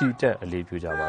ချီတက်အလေးပြုကြပါ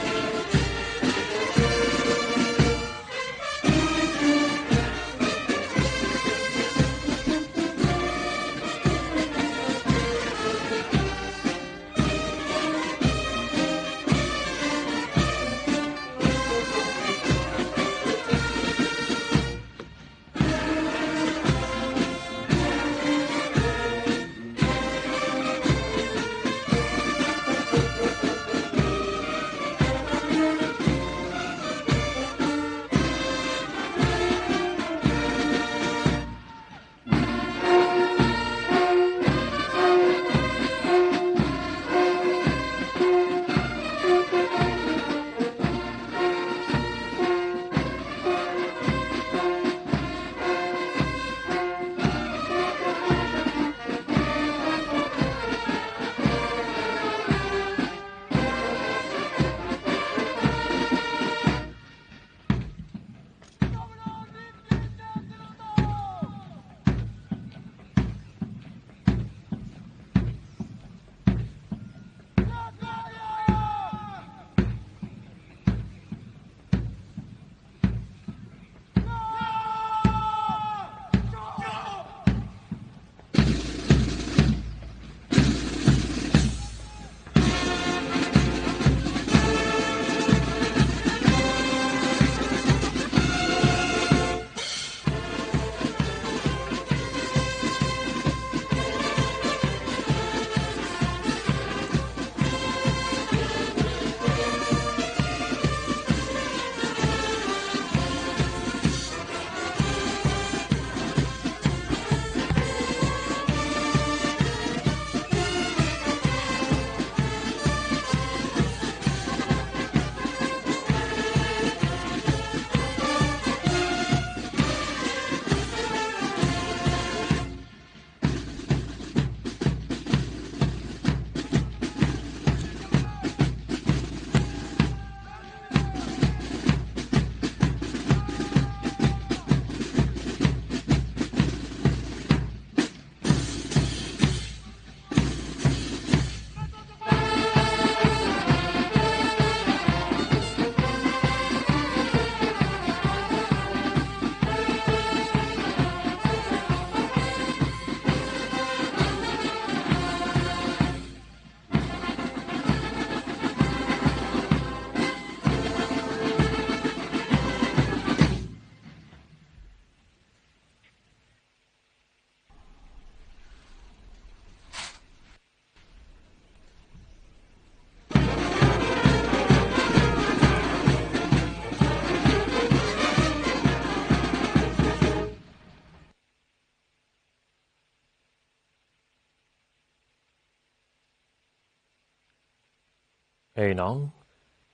အဲဒီနောက်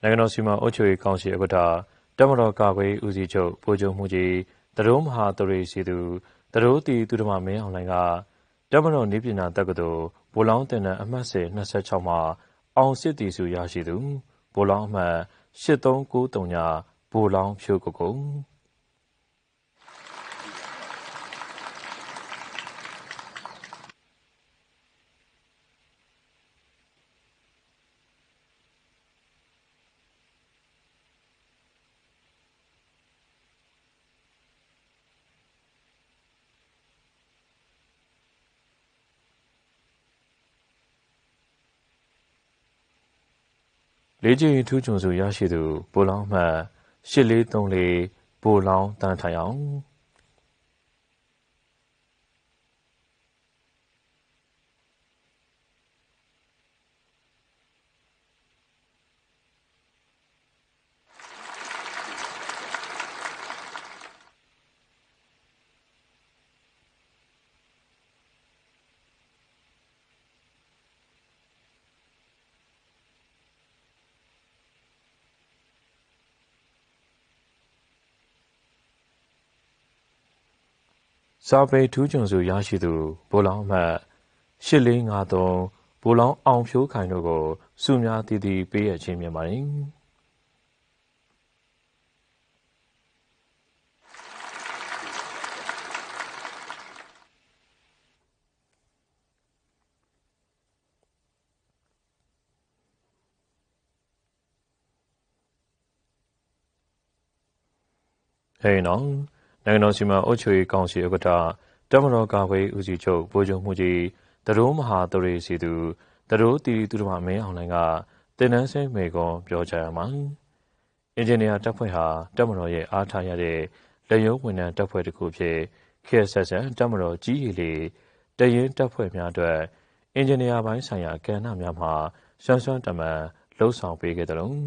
နိုင်ငံတော်စီမံအုပ်ချုပ်ရေးကောင်စီဥက္ကဋ္ဌတပ်မတော်ကာကွယ်ရေးဦးစီးချုပ်ဗိုလ်ချုပ်မှုကြီးတရုံးမဟာတရေစီသူတရုံးတီသူဓမ္မမင်းအောင်လှိုင်ကတပ်မတော်နေပညာတက္ကသိုလ်ဗိုလ်လောင်းတင်တန်းအမှတ်စဉ်26မှာအောင်စစ်တီစုရရှိသူဗိုလ်လောင်းအမှတ်8393ညဗိုလ်လောင်းဖြိုးကိုကို လေးကျင်းထူးချွန်စုရရှိသူဗိုလ်လောင်းမှတ်8434ဗိုလ်လောင်းတန်းထိုင်အောင် စာပေထူးချွန်စုရရှိသူဗိုလ်လောင်းမှတ်8453ဗိုလ်လောင်းအောင်ဖြိုးခိုင်တို့ကိုစုများတည်တည်ပေးရခြင်းမြင်ပါတယ်ဟေးနော် နိုင်ငံတော်စီမံအုပ်ချုပ်ရေးကောင်စီဥက္ကဋ္ဌတပ်မတော်ကာကွယ်ဦးစီးချုပ်ဗိုလ်ချုပ်မှုကြီးတရိုးမဟာတရေစီသူတရိုးတီသူတော်မင်းအောင်နိုင်ကတင်နန်းစင်းမေကွန်ပြောကြားရမှာအင်ဂျင်နီယာတပ်ဖွဲ့ဟာတပ်မတော်ရဲ့အားထားရတဲ့လက်ရုံးဝန်ထမ်းတပ်ဖွဲ့တစ်ခုဖြစ်ခေတ်ဆက်ဆန်တပ်မတော်ကြီးရီလေတရင်တပ်ဖွဲ့များအတွက်အင်ဂျင်နီယာပိုင်းဆိုင်ရာကဏ္ဍများမှာဆွမ်းဆွမ်းတမန်လှုပ်ဆောင်ပေးခဲ့တဲ့လုံး